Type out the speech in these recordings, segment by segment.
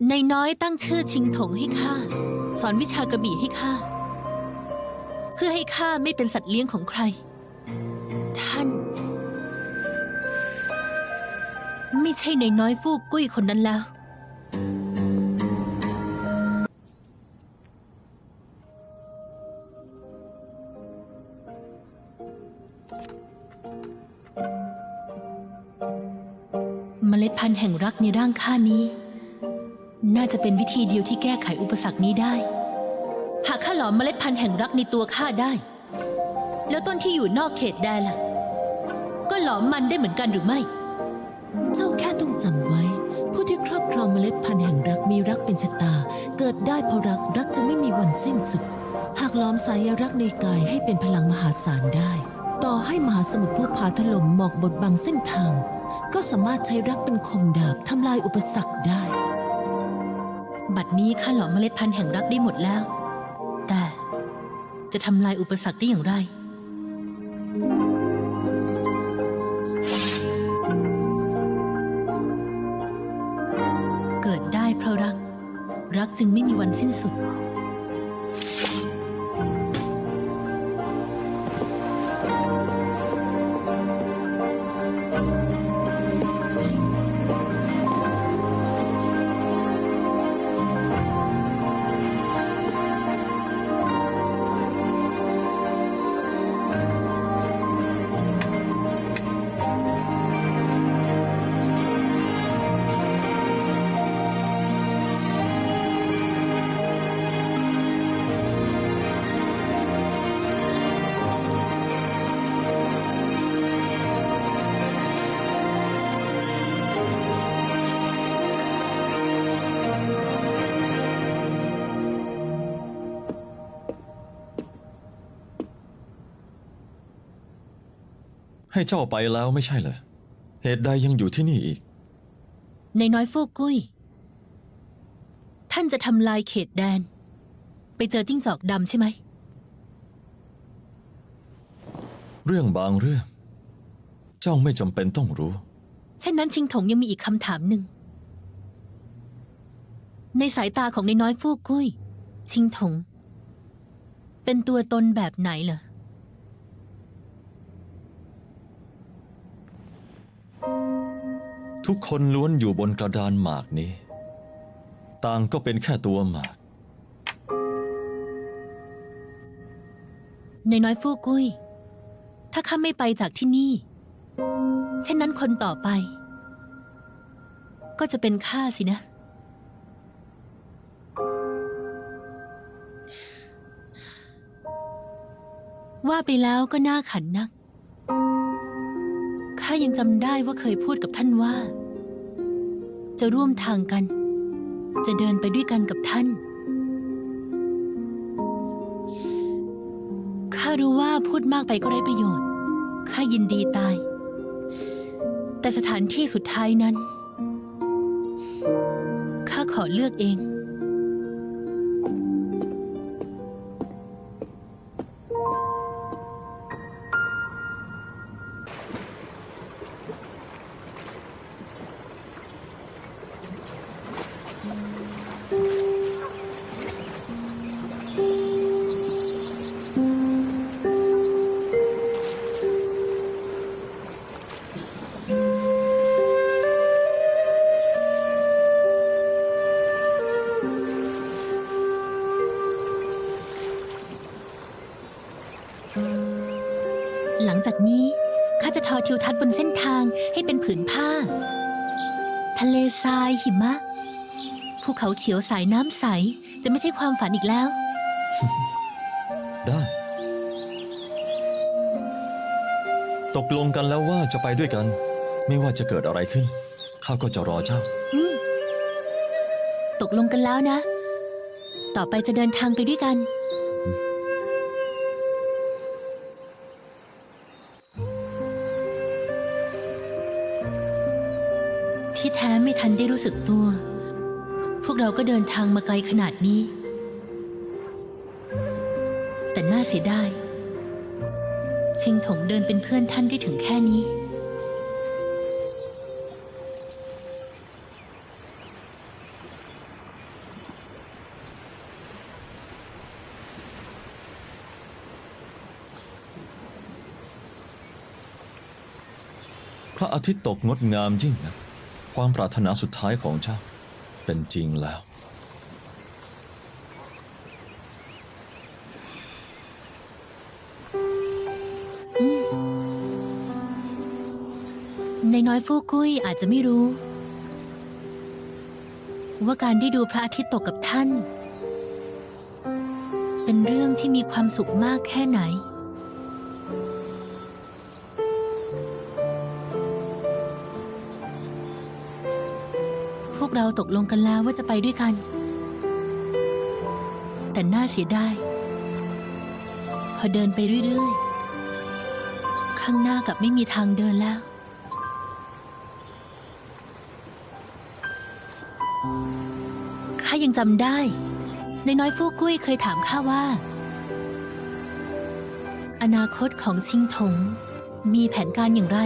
นายน้อยตั้งชื่อชิงถงให้ข้าสอนวิชากระบี่ให้ข้าเพื่อให้ข้าไม่เป็นสัตว์เลี้ยงของใคร ท่าน ไม่ใช่นายน้อยฟูกกุ้ยคนนั้นแล้ว เมล็ดพันธุ์แห่งรักในร่างข้านี้ น่าจะเป็นวิธีเดียวที่แก้ไขอุปสรรคนี้ได้ หากข้าหลอมเมล็ดพันธุ์แห่งรักในตัวข้าได้ แล้วต้นที่อยู่นอกเขตแดนล่ะ ก็หลอมมันได้เหมือนกันหรือไม่ เจ้าแค่ต้องจำไว้ ผู้ที่ครอบครองเมล็ดพันธุ์แห่งรักมีรักเป็นชะตา เกิดได้เพราะรักรักจะไม่มีวันสิ้นสุด หากล้อมสายรักในกายให้เป็นพลังมหาศาลได้ ต่อให้มหาสมุทรภูผาถล่มหมอกบดบังเส้นทาง ก็สามารถใช้รักเป็นคมดาบทำลายอุปสรรคได้ บัดนี้ข้าหลอมเมล็ดพันธุ์แห่งรักได้หมดแล้ว แต่จะทำลายอุปสรรคได้อย่างไร เกิดได้เพราะรัก รักจึงไม่มีวันสิ้นสุด ให้เจ้าไปแล้วไม่ใช่เหรอเหตุใดยังอยู่ที่นี่อีก ในน้อยฟูกกุ้ย ท่านจะทำลายเขตแดน ไปเจอจิ้งจอกดำใช่ไหม เรื่องบางเรื่อง เจ้าไม่จำเป็นต้องรู้ เช่นนั้นชิงถงยังมีอีกคำถามหนึ่ง ในสายตาของในน้อยฟูกกุ้ย ชิงถง เป็นตัวตนแบบไหนเหรอ ทุกคนล้วนอยู่บนกระดานหมากนี้ ต่างก็เป็นแค่ตัวหมาก ในน้อยฟูกกุ้ย ถ้าข้าไม่ไปจากที่นี่ เช่นนั้นคนต่อไป ก็จะเป็นข้าสินะ ว่าไปแล้วก็น่าขันนัก ข้ายังจำได้ว่าเคยพูดกับท่านว่า จะร่วมทางกัน จะเดินไปด้วยกันกับท่าน ข้ารู้ว่าพูดมากไปก็ไร้ประโยชน์ ข้ายินดีตาย แต่สถานที่สุดท้ายนั้น ข้าขอเลือกเอง งจากนี้ข้าจะทอทิวทัศน์บนเส้นทางให้เป็นผืนผ้า ทะเลทรายหิมะภูเขาเขียวสายน้ำใสจะไม่ใช่ความฝันอีกแล้ว ได้ ตกลงกันแล้วว่าจะไปด้วยกัน ไม่ว่าจะเกิดอะไรขึ้น ข้าก็จะรอเจ้า ตกลงกันแล้วนะ ต่อไปจะเดินทางไปด้วยกัน ที่แท้ไม่ทันได้รู้สึกตัว พวกเราก็เดินทางมาไกลขนาดนี้ แต่น่าเสียดายชิงถงเดินเป็นเพื่อนท่านได้ถึงแค่นี้ พระอาทิตย์ตกงดงามยิ่งนะ ความปรารถนาสุดท้ายของเจ้า เป็นจริงแล้ว ในน้อยฟูกุ้ยอาจจะไม่รู้ ว่าการได้ดูพระอาทิตย์ตกกับท่าน เป็นเรื่องที่มีความสุขมากแค่ไหน เราตกลงกันแล้วว่าจะไปด้วยกัน แต่น่าเสียดายพอเดินไปเรื่อยๆ ข้างหน้ากับไม่มีทางเดินแล้ว ข้ายังจำได้ในน้อยฟู่กุ้ยเคยถามข้าว่า อนาคตของชิงถงมีแผนการอย่างไร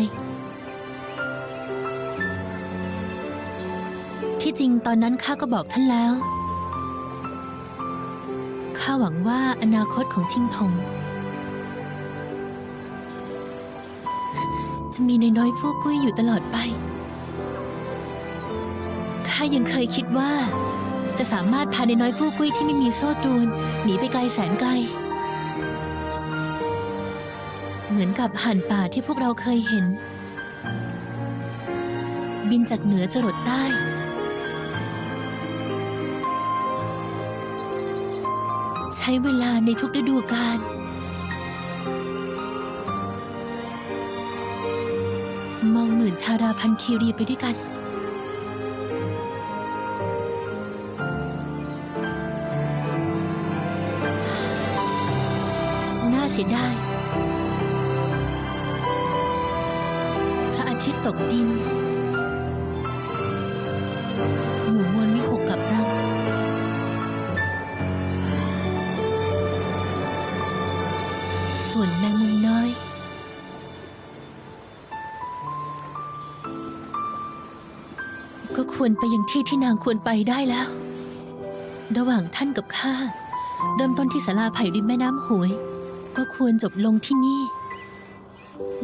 ที่จริงตอนนั้นข้าก็บอกท่านแล้ว ข้าหวังว่าอนาคตของชิงถงจะมีในน้อยฟู่กุ้ยอยู่ตลอดไป ข้ายังเคยคิดว่า จะสามารถพาในน้อยฟู่กุ้ยที่ไม่มีโซ่ตรวนหนีไปไกลแสนไกล เหมือนกับห่านป่าที่พวกเราเคยเห็นบินจากเหนือจรดใต้ ช้เวลาในทุกฤดูกาลมองหมื่นทาราพันคีรีไปด้วยกัน น่าเสียดายพระอาทิตย์ตกดิน ควรไปยังที่ที่นางควรไปได้แล้ว ระหว่างท่านกับข้าเริ่มต้นที่ศาลาไผ่ริมแม่น้ำหวย ก็ควรจบลงที่นี่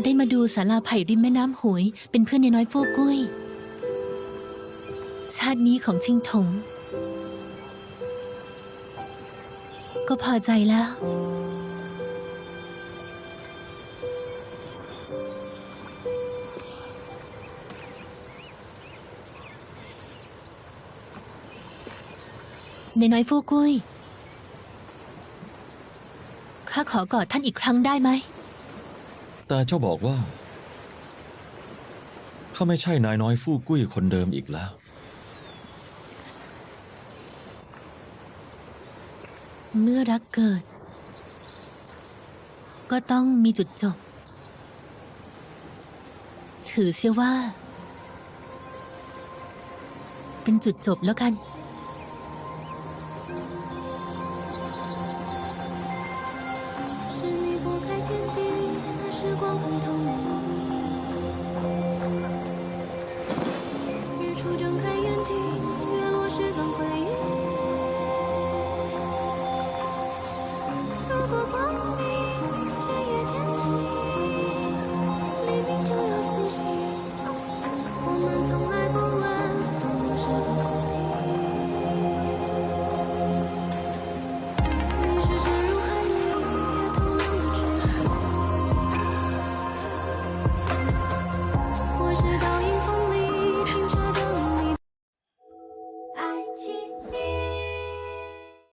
ได้มาดูศาลาไผ่ริมแม่น้ำหวย เป็นเพื่อนในน้อยฟูกุ้ย ชาตินี้ของชิงถง ก็พอใจแล้ว ในน้อยฟูกุ้ย ข้าขอกอดท่านอีกครั้งได้ไหม แต่เจ้าบอกว่าเขาไม่ใช่นายน้อยฟู่กุ้ยคนเดิมอีกแล้ว เมื่อรักเกิด ก็ต้องมีจุดจบ ถือเสียว่า เป็นจุดจบแล้วกัน